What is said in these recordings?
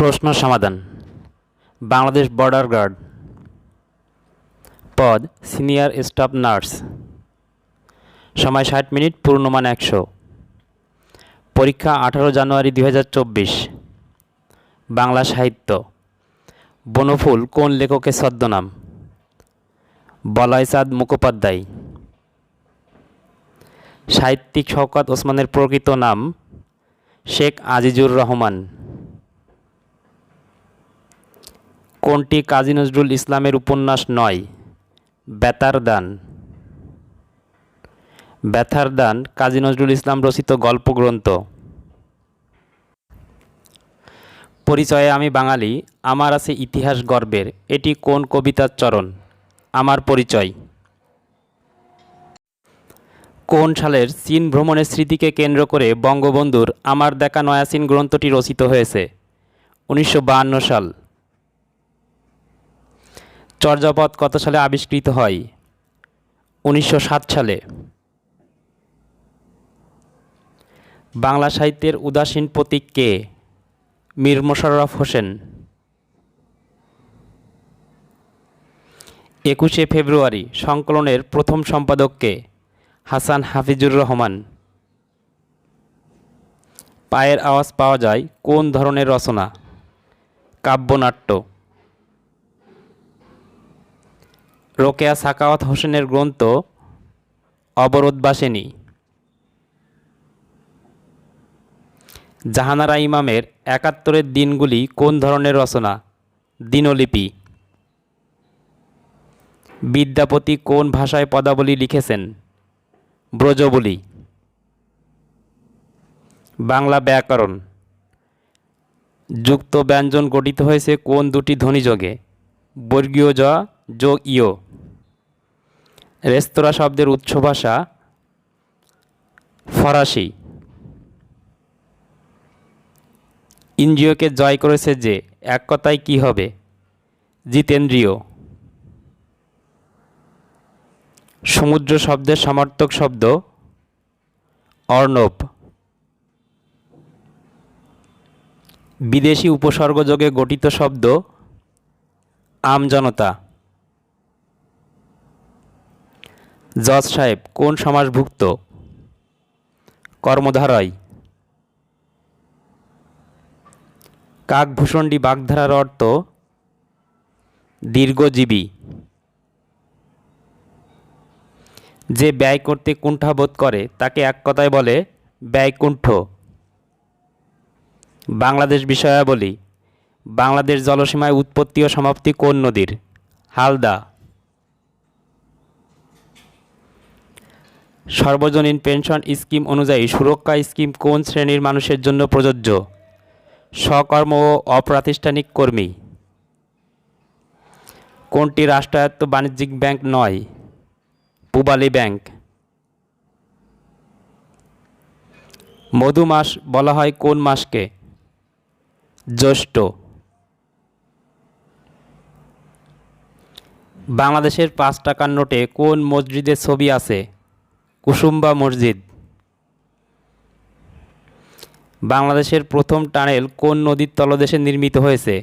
প্রশ্ন সমাধান Bangladesh border guard পদ সিনিয়র স্টাফ নার্স সময় ষাট মিনিট পূর্ণমান একশো পরীক্ষা আঠারো জানুয়ারি দুই বাংলা সাহিত্য বনফুল কোন লেখকের ছদ্মনাম বলয়চাঁদ মুখোপাধ্যায় সাহিত্যিক শওকত ওসমানের প্রকৃত নাম শেখ আজিজুর রহমান কোনটি কাজী নজরুল ইসলামের উপন্যাস নয় বেতার দান ব্যথার দান কাজী নজরুল ইসলাম রচিত গল্পগ্রন্থ পরিচয়ে আমি বাঙালি আমার আছে ইতিহাস গর্বের এটি কোন কবিতার চরণ আমার পরিচয় কোন সালের চীন ভ্রমণের স্মৃতিকে কেন্দ্র করে বঙ্গবন্ধুর আমার দেখা নয়াসিন গ্রন্থটি রচিত হয়েছে উনিশশো সাল চর্যাপদ কত সালে আবিষ্কৃত হয় উনিশশো সালে বাংলা সাহিত্যের উদাসীন প্রতীক কে মীর মোশাররফ হোসেন একুশে ফেব্রুয়ারি সংকলনের প্রথম সম্পাদককে হাসান হাফিজুর রহমান পায়ের আওয়াজ পাওয়া যায় কোন ধরনের রচনা কাব্যনাট্য রোকেয়া সাকাওয়াত হোসেনের গ্রন্থ বাসেনি জাহানারা ইমামের একাত্তরের দিনগুলি কোন ধরনের রচনা দিনলিপি বিদ্যাপতি কোন ভাষায় পদাবলী লিখেছেন ব্রজবলী বাংলা ব্যাকরণ যুক্ত ব্যঞ্জন গঠিত হয়েছে কোন দুটি ধ্বনিযোগে বর্গীয় জ যোগ ইয় রেস্তোরাঁ শব্দের উচ্চ ভাষা ফরাসি ইন্দ্রিয়কে জয় করেছে যে এক কথায় কী হবে জিতেন্দ্রীয় সমুদ্র শব্দের সমর্থক শব্দ অর্ণব বিদেশি উপসর্গযোগে গঠিত শব্দ আমজনতা জজ সাহেব কোন সমাজভুক্ত কর্মধারয় কাকভূষণ্ডী বাগধারার অর্থ দীর্ঘজীবী যে ব্যয় করতে কুণ্ঠাবোধ করে তাকে এক কথায় বলে ব্যয়কুণ্ঠ বাংলাদেশ বিষয়াবলী বাংলাদেশ জলসীমায় উৎপত্তি ও সমাপ্তি কোন নদীর হালদা সর্বজনীন পেনশন স্কিম অনুযায়ী সুরক্ষা স্কিম কোন শ্রেণীর মানুষের জন্য প্রযোজ্য স্বকর্ম ও অপ্রাতিষ্ঠানিক কর্মী কোনটি রাষ্ট্রায়ত্ত বাণিজ্যিক ব্যাংক নয় পুবালি ব্যাংক মধু মাস বলা হয় কোন মাসকে জ্যৈষ্ঠ বাংলাদেশের পাঁচ টাকার নোটে কোন মসজিদের ছবি আছে কুসুম্বা মসজিদ বাংলাদেশের প্রথম টানেল কোন নদীর তলদেশে নির্মিত হয়েছে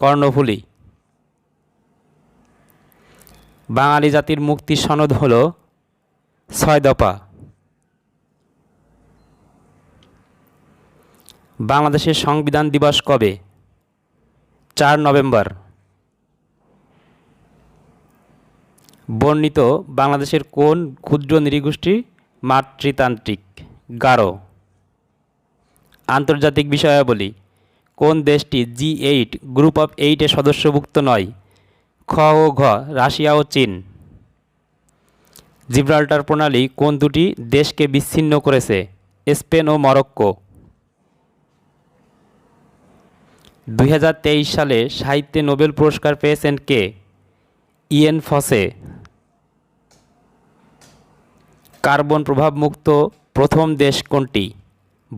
কর্ণফুলী বাঙালি জাতির মুক্তির সনদ হল ছয় দফা বাংলাদেশের সংবিধান দিবস কবে চার নভেম্বর বর্ণিত বাংলাদেশের কোন ক্ষুদ্র নৃগোষ্ঠী মাতৃতান্ত্রিক গারো আন্তর্জাতিক বিষয়াবলী কোন দেশটি জি এইট গ্রুপ অফ এইটে সদস্যভুক্ত নয় খ ও ঘ রাশিয়া ও চীন জিব্রাল্টার প্রণালী কোন দুটি দেশকে বিচ্ছিন্ন করেছে স্পেন ও মরক্কো দুই সালে সাহিত্যে নোবেল পুরস্কার পেয়েছেন কে ইএন ফসে কার্বন প্রভাবমুক্ত প্রথম দেশ কোনটি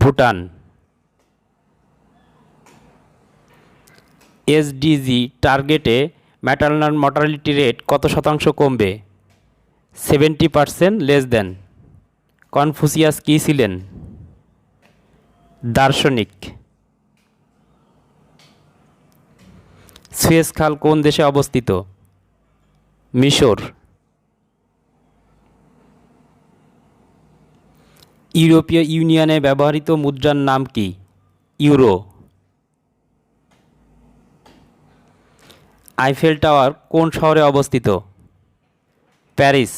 ভুটান এসডিজি টার্গেটে ম্যাটারনাল মর্টালিটি রেট কত শতাংশ কমবে seventy percent less than Confucius কী ছিলেন দার্শনিক সুয়েজ খাল কোন দেশে অবস্থিত মিশর ইউরোপীয় ইউনিয়নে ব্যবহৃত মুদ্রার নাম কি ইউরো আইফেল টাওয়ার কোন শহরে অবস্থিত প্যারিস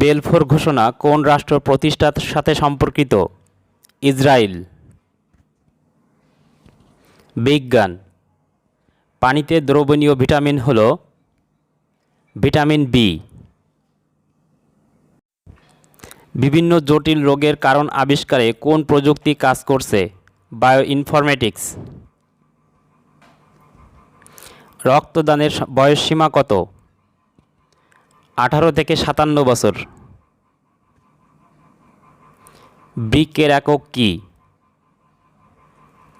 বেলফোর ঘোষণা কোন রাষ্ট্র প্রতিষ্ঠার সাথে সম্পর্কিত ইসরায়েল বিজ্ঞান পানিতে দ্রবণীয় ভিটামিন হল ভিটামিন বি বিভিন্ন জটিল রোগের কারণ আবিষ্কারে কোন প্রযুক্তি কাজ করছে বায়ো ইনফরমেটিক্স রক্তদানের বয়সসীমা কত আঠারো থেকে সাতান্ন বছর ব্রিকের একক কি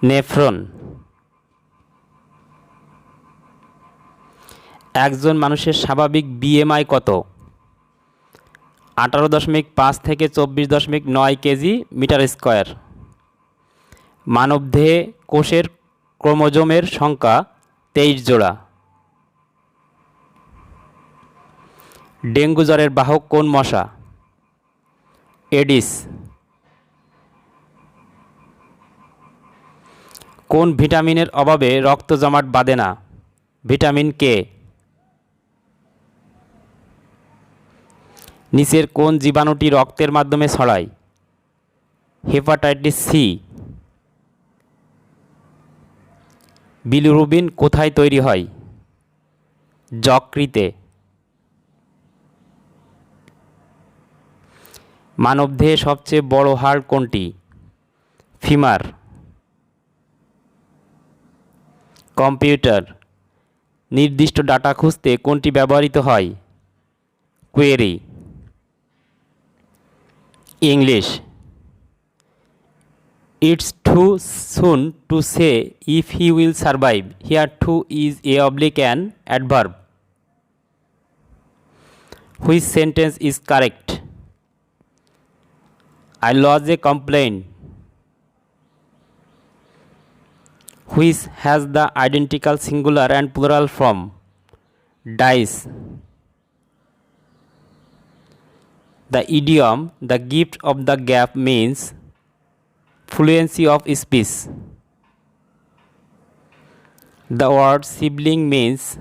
নেফ্রন একজন মানুষের স্বাভাবিক বিএমআই কত আঠারো দশমিক পাঁচ থেকে চব্বিশ দশমিক নয় কেজি মিটার স্কোয়ার মানবদেহে কোষের ক্রোমোজোমের সংখ্যা তেইশ জোড়া ডেঙ্গু জ্বরের বাহক কোন মশা এডিস কোন ভিটামিনের অভাবে রক্ত জমাট বাঁধে না ভিটামিন কে নিচের কোন জীবাণুটি রক্তের মাধ্যমে ছড়ায় হেপাটাইটিস সি বিলুরুবিন কোথায় তৈরি হয় যকৃতে মানবদেহে সবচেয়ে বড় হাড় কোনটি ফিমার কম্পিউটার নির্দিষ্ট ডাটা খুঁজতে কোনটি ব্যবহৃত হয় query English. It's too soon to say if he will survive. Here too is an adverb. Which sentence is correct? I lodged a complaint which has the identical singular and plural form. Dies. The idiom the gift of the gap means fluency of speech. The word sibling means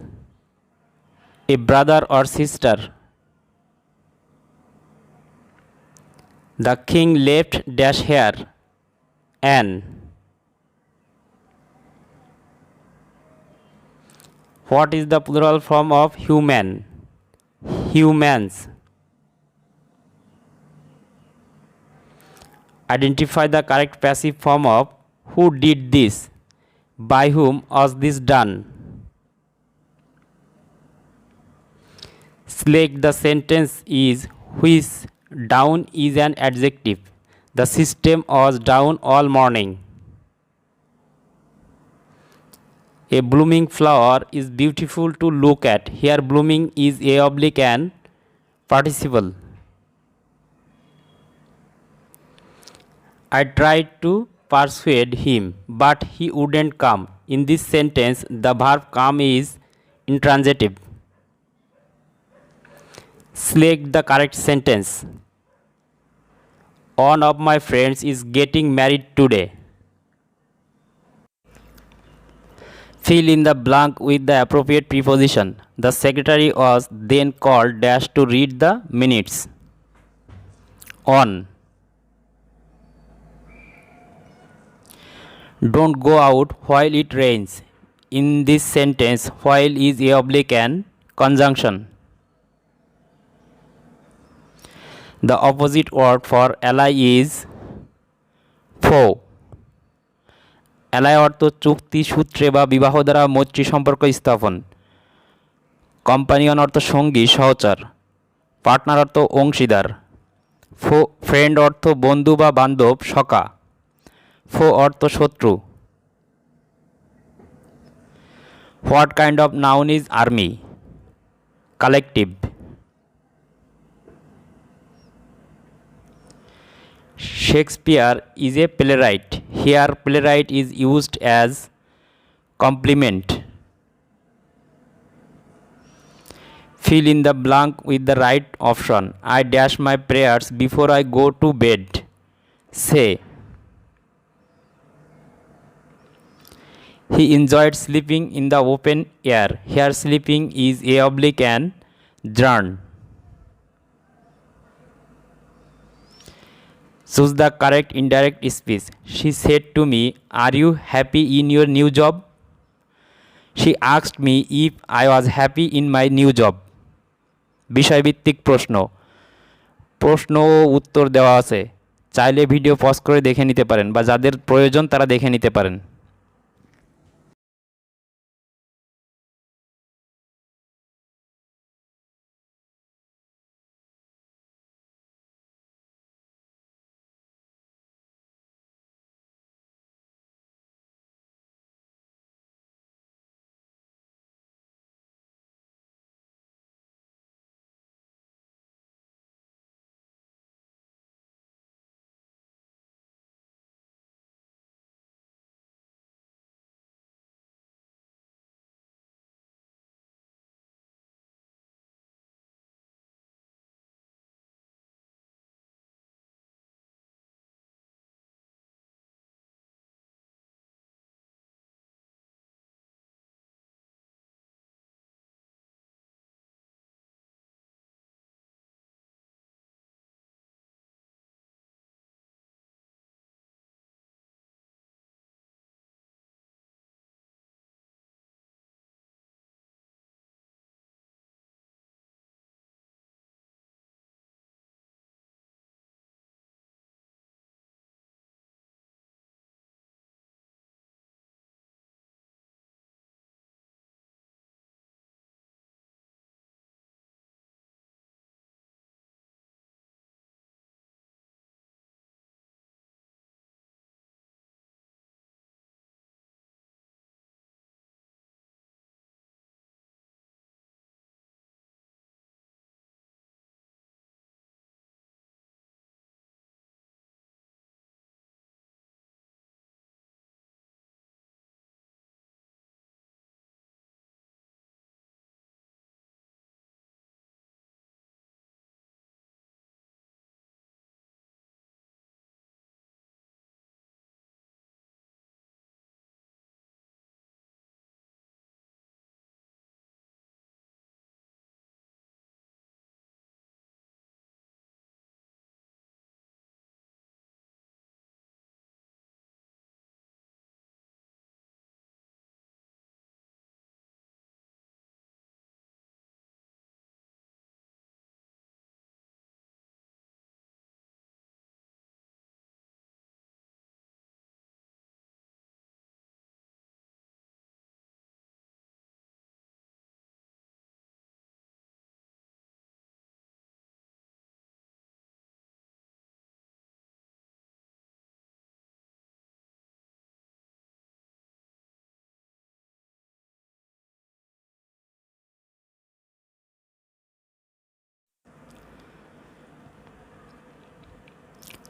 a brother or sister. The king left dash hair and What is the plural form of human? Humans. Identify the correct passive form of who did this, by whom was this done. Select the sentence is which down is an adjective. The system was down all morning. A blooming flower is beautiful to look at. Here blooming is a oblique and participle. I tried to persuade him, but he wouldn't come. In this sentence, the verb come is intransitive. Select the correct sentence. One of my friends is getting married today. Fill in the blank with the appropriate preposition. The secretary was then called dash to read the minutes. On. don't go out while it rains. In this sentence, while is a oblique and conjunction. The opposite word for ally is ফো এলায় অর্থ চুক্তি সূত্রে বা বিবাহ দ্বারা মৈত্রী সম্পর্ক স্থাপন কম্পানিয়ন অর্থ সঙ্গী সহচর পার্টনার অর্থ অংশীদার ফ্রেন্ড অর্থ বন্ধু বা বান্ধব সকা ফো অর্থ শত্রু what kind of noun is army collective Shakespeare is a playwright here playwright is used as complement fill in the blank with the right option. I dash my prayers before I go to bed. Say, He enjoyed sleeping in the open air. Here sleeping is a oblique and drawn. Choose the correct indirect speech. She said to me, Are you happy in your new job? She asked me if I was happy in my new job. বিষয়ভিত্তিক প্রশ্ন প্রশ্ন উত্তর দেওয়া আছে চাইলে video pause করে দেখে নিতে পারেন বা যাদের প্রয়োজন তারা দেখে নিতে পারেন